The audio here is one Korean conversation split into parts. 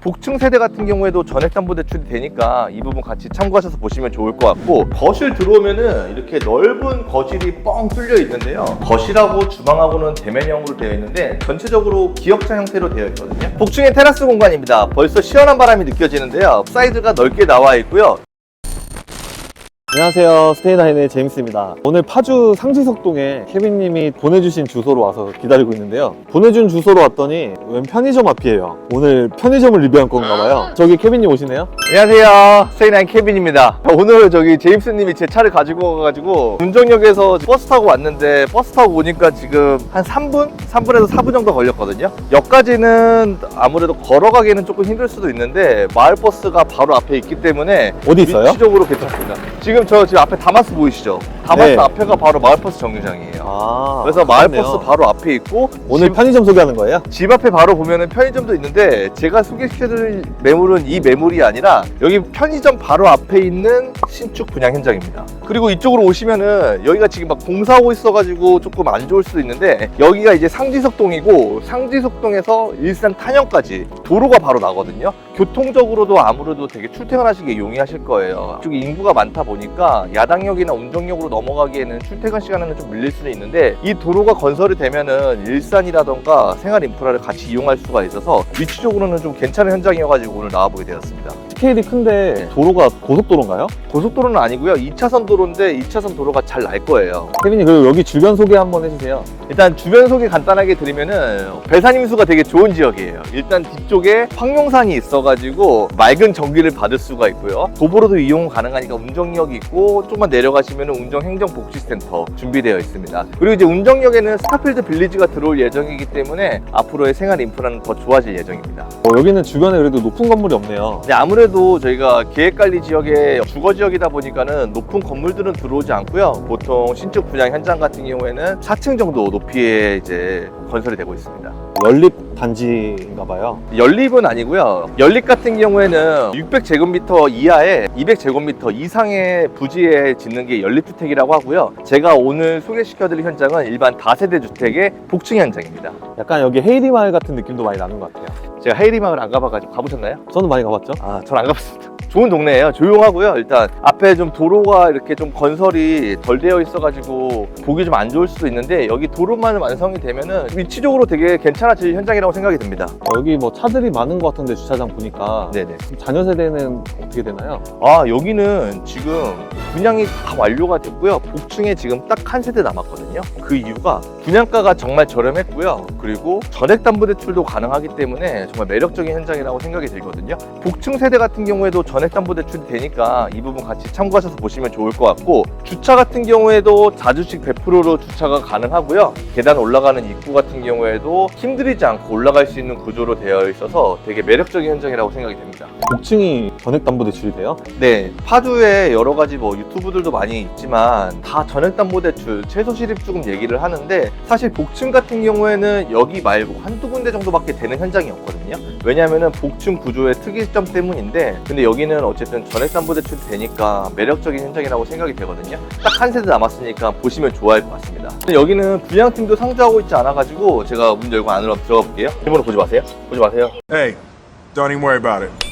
복층 세대 같은 경우에도 전액담보대출이 되니까 이 부분 같이 참고하셔서 보시면 좋을 것 같고 거실 들어오면은 이렇게 넓은 거실이 뻥 뚫려 있는데요. 거실하고 주방하고는 대면형으로 되어 있는데 전체적으로 기역자 형태로 되어 있거든요. 복층의 테라스 공간입니다. 벌써 시원한 바람이 느껴지는데요. 사이즈가 넓게 나와 있고요. 안녕하세요. 스테이나인의 제임스입니다. 오늘 파주 상지석동에 케빈님이 보내주신 주소로 와서 기다리고 있는데요. 보내준 주소로 왔더니 웬 편의점 앞이에요. 오늘 편의점을 리뷰할 건가 봐요. 저기 케빈님 오시네요. 안녕하세요. 세이나인 케빈입니다. 오늘 저기 제임스님이 제 차를 가지고 와가지고 운정역에서 버스 타고 왔는데 버스 타고 오니까 지금 한 3분? 3분에서 4분 정도 걸렸거든요. 역까지는 아무래도 걸어가기는 조금 힘들 수도 있는데 마을버스가 바로 앞에 있기 때문에 어디 있어요? 위치적으로 괜찮습니다. 지금 저 지금 앞에 다마스 보이시죠? 다마스 네. 앞에가 바로 마을버스 정류장이에요. 아, 그래서 그렇네요. 마을버스 바로 앞에 있고 오늘 집- 편의점 소개하는 거예요? 집 앞에 바로 보면은 편의점도 있는데 제가 소개시켜드릴 매물은 이 매물이 아니라 여기 편의점 바로 앞에 있는 신축 분양 현장입니다. 그리고 이쪽으로 오시면은 여기가 지금 막 공사하고 있어가지고 조금 안 좋을 수도 있는데 여기가 이제 상지석동이고 상지석동에서 일산 탄현까지 도로가 바로 나거든요. 교통적으로도 아무래도 되게 출퇴근하시기 용이하실 거예요. 이쪽에 인구가 많다 보니까 야당역이나 운정역으로 넘어가기에는 출퇴근 시간에는 좀 밀릴 수는 있는데 이 도로가 건설이 되면은 일산이라던가 생활 인프라를 같이 이용할 수가 있어서 위치적으로는 좀 괜찮은 현장이어가지고 오늘 나와보게 되었습니다. 스케일이 큰데 도로가 고속도로인가요? 고속도로는 아니고요. 2차선 도로인데 2차선 도로가 잘 날 거예요. 케빈님 그리고 여기 주변 소개 한번 해주세요. 일단 주변 소개 간단하게 드리면은 배산임수가 되게 좋은 지역이에요. 일단 뒤쪽에 황룡산이 있어가지고 맑은 전기를 받을 수가 있고요. 도보로도 이용 가능하니까 운정역이 있고 조금만 내려가시면은 운정 행정복지센터 준비되어 있습니다. 그리고 이제 운정역에는 스타필드 빌리지가 들어올 예정이기 때문에 앞으로의 생활 인프라는 더 좋아질 예정입니다. 어, 여기는 주변에 그래도 높은 건물이 없네요. 이제 아무래도 저희가 계획관리 지역의 주거 지역이다 보니까는 높은 건물들은 들어오지 않고요. 보통 신축 분양 현장 같은 경우에는 4층 정도 높이에 이제 건설이 되고 있습니다. 연립 단지인가 봐요. 연립은 아니고요. 연립 같은 경우에는 600제곱미터 이하에 200제곱미터 이상의 부지에 짓는 게 연립주택이라고 하고요. 제가 오늘 소개시켜드릴 현장은 일반 다세대 주택의 복층 현장입니다. 약간 여기 헤이리 마을 같은 느낌도 많이 나는 것 같아요. 제가 헤이리 마을 안 가봐가지고 가보셨나요? 저는 많이 가봤죠. 아, 전 안 가봤습니다. 좋은 동네예요. 조용하고요. 일단 앞에 좀 도로가 이렇게 좀 건설이 덜 되어 있어가지고 보기 좀 안 좋을 수도 있는데 여기 도로만 완성이 되면은 위치적으로 되게 괜찮아질 현장이라고 생각이 듭니다. 어, 여기 뭐 차들이 많은 것 같은데 주차장 보니까 네네. 그럼 자녀 세대는 어떻게 되나요? 아 여기는 지금 분양이 다 완료가 됐고요. 복층에 지금 딱 한 세대 남았거든요. 그 이유가 분양가가 정말 저렴했고요. 그리고 전액담보대출도 가능하기 때문에 정말 매력적인 현장이라고 생각이 들거든요. 복층 세대 같은 경우에도 전 액담보 대출이 되니까 이 부분 같이 참고하셔서 보시면 좋을 것 같고 주차 같은 경우에도 자주식 100%로 주차가 가능하고요. 계단 올라가는 입구 같은 경우에도 힘들이지 않고 올라갈 수 있는 구조로 되어 있어서 되게 매력적인 현장이라고 생각이 됩니다. 복층이 전액담보 대출이 돼요? 네, 파주에 여러 가지 뭐 유튜브들도 많이 있지만 다 전액담보 대출, 최소 실입 주금 얘기를 하는데 사실 복층 같은 경우에는 여기 말고 한두 군데 정도밖에 되는 현장이 없거든요. 왜냐하면은 복층 구조의 특이점 때문인데 근데 여기는 어쨌든 전액 담보대출이 되니까 매력적인 현장이라고 생각이 되거든요. 딱 한 세대 남았으니까 보시면 좋아할 것 같습니다. 여기는 분양팀도 상주하고 있지 않아가지고 제가 문 열고 안으로 들어가 볼게요. 일본어 보지 마세요. 보지 마세요. Hey, don't even worry about it.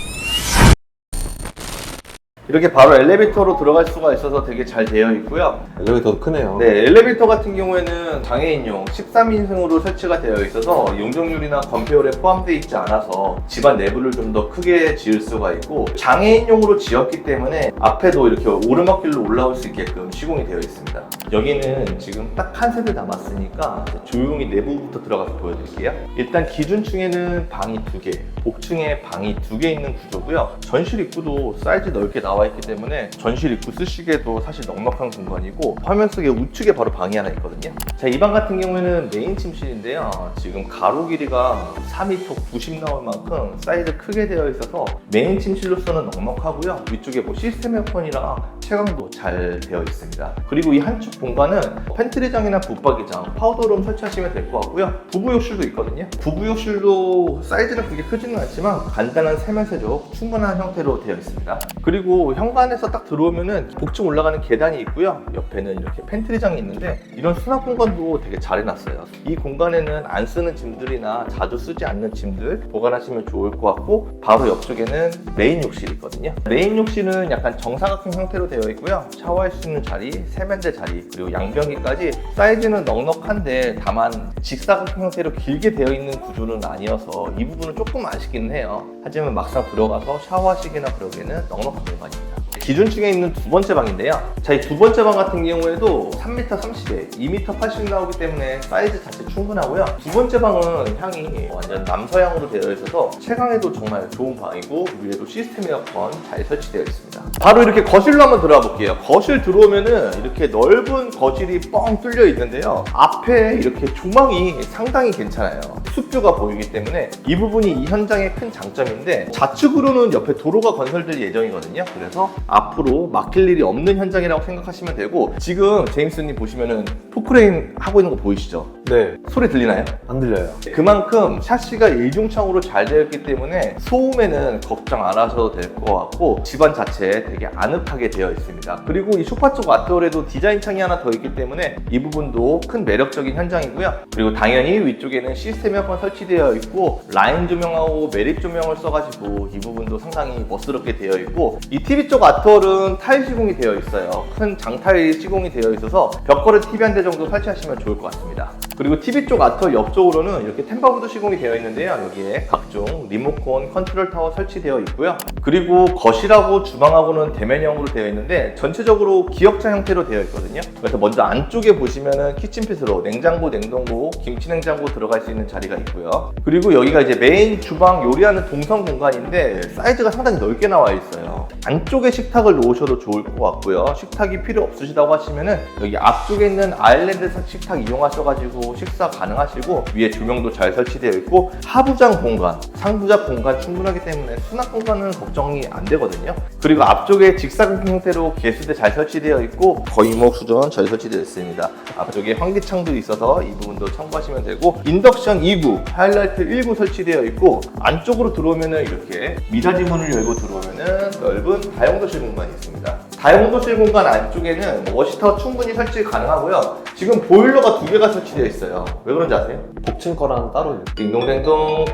이렇게 바로 엘리베이터로 들어갈 수가 있어서 되게 잘 되어 있고요. 엘리베이터도 크네요. 네, 엘리베이터 같은 경우에는 장애인용 13인승으로 설치가 되어 있어서 용적률이나 건폐율에 포함되어 있지 않아서 집안 내부를 좀 더 크게 지을 수가 있고 장애인용으로 지었기 때문에 앞에도 이렇게 오르막길로 올라올 수 있게끔 시공이 되어 있습니다. 여기는 지금 딱 한 세대 남았으니까 조용히 내부부터 들어가서 보여드릴게요. 일단 기준층에는 방이 두 개, 복층에 방이 두 개 있는 구조고요. 전실 입구도 사이즈 넓게 나와 있기 때문에 전실 입구 쓰시기에도 사실 넉넉한 공간이고 화면 속에 우측에 바로 방이 하나 있거든요. 자, 이 방 같은 경우에는 메인 침실인데요. 지금 가로 길이가 4m 90 나올 만큼 사이즈 크게 되어 있어서 메인 침실로서는 넉넉하고요. 위쪽에 뭐 시스템 에어컨이랑 채광도 잘 되어 있습니다. 그리고 이 한쪽 공간은 팬트리장이나 붙박이장, 파우더룸 설치하시면 될 것 같고요. 부부 욕실도 있거든요. 부부 욕실도 사이즈는 그렇게 크지는 않지만 간단한 세면 세조 충분한 형태로 되어 있습니다. 그리고 현관에서 딱 들어오면은 복층 올라가는 계단이 있고요. 옆에는 이렇게 팬트리장이 있는데 이런 수납 공간도 되게 잘 해놨어요. 이 공간에는 안 쓰는 짐들이나 자주 쓰지 않는 짐들 보관하시면 좋을 것 같고 바로 옆쪽에는 메인 욕실이 있거든요. 메인 욕실은 약간 정사각형 형태로 되어 있고요. 샤워할 수 있는 자리, 세면대 자리, 그리고 양변기까지 사이즈는 넉넉한데 다만 직사각형 형태로 길게 되어 있는 구조는 아니어서 이 부분은 조금 아쉽기는 해요. 하지만 막상 들어가서 샤워하시기나 그러기에는 넉넉한 공간입니다. 기준층에 있는 두 번째 방인데요. 자, 이 두 번째 방 같은 경우에도 3m 30에 2m 80 나오기 때문에 사이즈 자체 충분하고요. 두 번째 방은 향이 완전 남서향으로 되어 있어서 채광에도 정말 좋은 방이고 위에도 시스템 에어컨 잘 설치되어 있습니다. 바로 이렇게 거실로 한번 들어가 볼게요. 거실 들어오면은 이렇게 넓은 거실이 뻥 뚫려 있는데요. 앞에 이렇게 조망이 상당히 괜찮아요. 숲뷰가 보이기 때문에 이 부분이 이 현장의 큰 장점인데 좌측으로는 옆에 도로가 건설될 예정이거든요. 그래서 앞으로 막힐 일이 없는 현장이라고 생각하시면 되고 지금 제임스님 보시면은 포크레인 하고 있는 거 보이시죠? 네, 소리 들리나요? 안 들려요. 그만큼 샤시가 일중창으로 잘 되어 있기 때문에 소음에는 걱정 안 하셔도 될 것 같고 집안 자체 되게 아늑하게 되어 있습니다. 그리고 이 소파 쪽 아트홀에도 디자인 창이 하나 더 있기 때문에 이 부분도 큰 매력적인 현장이고요. 그리고 당연히 위쪽에는 시스템 에어컨 설치되어 있고 라인 조명하고 매립 조명을 써가지고 이 부분도 상당히 멋스럽게 되어 있고 이 TV 쪽 아트 홀은 타일 시공이 되어 있어요. 큰 장타일 시공이 되어 있어서 벽걸이 TV 한 대 정도 설치하시면 좋을 것 같습니다. 그리고 TV 쪽 아트홀 옆쪽으로는 이렇게 템바보드 시공이 되어 있는데요. 여기에 각종 리모컨 컨트롤 타워 설치되어 있고요. 그리고 거실하고 주방하고는 대면형으로 되어 있는데 전체적으로 기역자 형태로 되어 있거든요. 그래서 먼저 안쪽에 보시면은 키친핏으로 냉장고, 냉동고, 김치 냉장고 들어갈 수 있는 자리가 있고요. 그리고 여기가 이제 메인 주방 요리하는 동선 공간인데 사이즈가 상당히 넓게 나와 있어요. 안쪽에 식탁을 놓으셔도 좋을 것 같고요. 식탁이 필요 없으시다고 하시면은 여기 앞쪽에 있는 아일랜드 식탁 이용하셔가지고 식사 가능하시고 위에 조명도 잘 설치되어 있고 하부장 공간, 상부장 공간 충분하기 때문에 수납 공간은 걱정이 안 되거든요. 그리고 앞쪽에 직사각 형태로 개수대 잘 설치되어 있고 거의목 수전 잘 설치되어 있습니다. 앞쪽에 환기창도 있어서 이 부분도 참고하시면 되고 인덕션 2구, 하이라이트 1구 설치되어 있고 안쪽으로 들어오면은 이렇게 미닫이 문을 열고 들어오면은 넓은 다용도실 공간이 있습니다. 다용도실 공간 안쪽에는 워시타워 충분히 설치 가능하고요. 지금 보일러가 두 개가 설치되어 있어요. 왜 그런지 아세요? 복층 거랑 따로 딩동댕동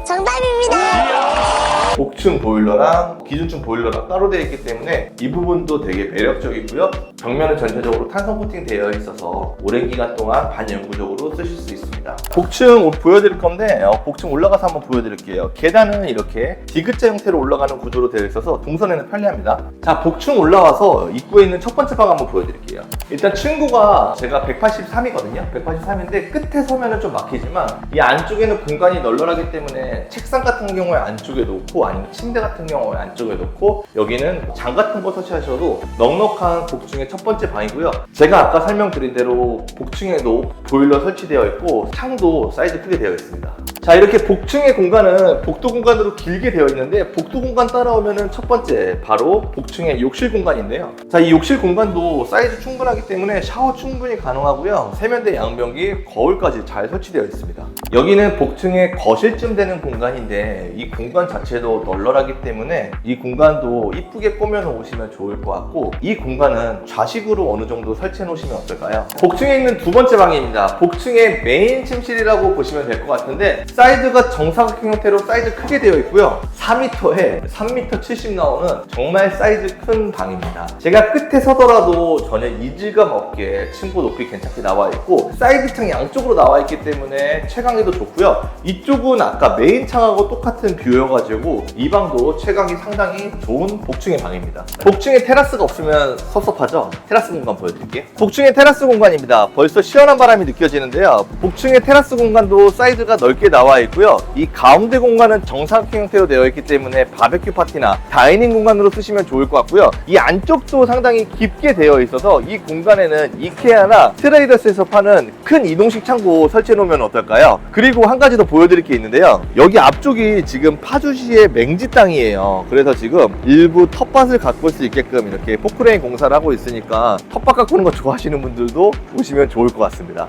복층 보일러랑 기준층 보일러랑 따로 되어 있기 때문에 이 부분도 되게 매력적이고요. 벽면은 전체적으로 탄성 코팅 되어 있어서 오랜 기간 동안 반영구적으로 쓰실 수 있습니다. 복층 보여드릴 건데 어, 복층 올라가서 한번 보여드릴게요. 계단은 이렇게 디귿자 형태로 올라가는 구조로 되어 있어서 동선에는 편리합니다. 자 복층 올라와서 입구에 있는 첫 번째 방 한번 보여드릴게요. 일단 층고가 제가 183 이거든요. 183인데 끝에 서면은 좀 막히지만 이 안쪽에는 공간이 널널하기 때문에 책상 같은 경우에 안쪽에 놓고 아니면 침대 같은 경우에 안쪽에 놓고 여기는 장 같은 거 설치하셔도 넉넉한 복층의 첫 번째 방이고요. 제가 아까 설명드린 대로 복층에도 보일러 설치되어 있고 창도 사이즈 크게 되어 있습니다. 자 이렇게 복층의 공간은 복도 공간으로 길게 되어 있는데 복도 공간 따라오면은 첫 번째 바로 복층의 욕실 공간인데요. 자 이 욕실 공간도 사이즈 충분하기 때문에 샤워 충분히 가능하고요. 세면대 양변기 거울까지 잘 설치되어 있습니다. 여기는 복층의 거실쯤 되는 공간인데 이 공간 자체도 널널하기 때문에 이 공간도 이쁘게 꾸며 놓으시면 좋을 것 같고 이 공간은 좌식으로 어느 정도 설치해 놓으시면 어떨까요? 복층에 있는 두 번째 방입니다. 복층의 메인 침실이라고 보시면 될 것 같은데 사이즈가 정사각형 형태로 사이즈 크게 되어 있고요. 4m에 3m 70 나오는 정말 사이즈 큰 방입니다. 제가 끝에 서더라도 전혀 이질감 없게 층고 높이 괜찮게 나와 있고 사이드 창 양쪽으로 나와 있기 때문에 채광에도 좋고요. 이쪽은 아까 메인 창하고 똑같은 뷰여가지고 이 방도 채광이 상당히 좋은 복층의 방입니다. 복층에 테라스가 없으면 섭섭하죠? 테라스 공간 보여드릴게요. 복층의 테라스 공간입니다. 벌써 시원한 바람이 느껴지는데요. 복층의 테라스 공간도 사이즈가 넓게 나와 있고요. 이 가운데 공간은 정사각형 형태로 되어 있기 때문에 바베큐 파티나 다이닝 공간으로 쓰시면 좋을 것 같고요. 이 안쪽도 상당히 깊게 되어 있어서 이 공간에는 이케아나 트레이더 스에서 파는 큰 이동식 창고 설치해 놓으면 어떨까요? 그리고 한 가지 더 보여드릴 게 있는데요. 여기 앞쪽이 지금 파주시의 방지 땅이에요. 그래서 지금 일부 텃밭을 가꿀 수 있게끔 이렇게 포크레인 공사를 하고 있으니까 텃밭 가꾸는 거 좋아하시는 분들도 오시면 좋을 것 같습니다.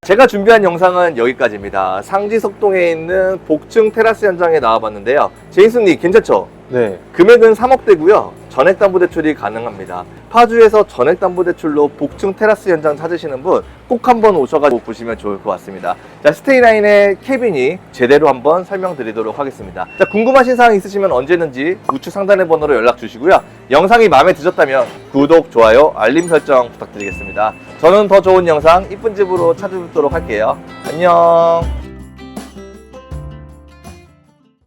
제가 준비한 영상은 여기까지입니다. 상지석동에 있는 복층 테라스 현장에 나와봤는데요. 제이슨님 괜찮죠? 네. 금액은 3억대고요. 전액담보대출이 가능합니다. 파주에서 전액담보대출로 복층 테라스 현장 찾으시는 분 꼭 한번 오셔가지고 보시면 좋을 것 같습니다. 자, 스테이라인의 케빈이 제대로 한번 설명드리도록 하겠습니다. 자, 궁금하신 사항 있으시면 언제든지 우측 상단의 번호로 연락 주시고요. 영상이 마음에 드셨다면 구독, 좋아요, 알림 설정 부탁드리겠습니다. 저는 더 좋은 영상 이쁜 집으로 찾아뵙도록 할게요. 안녕.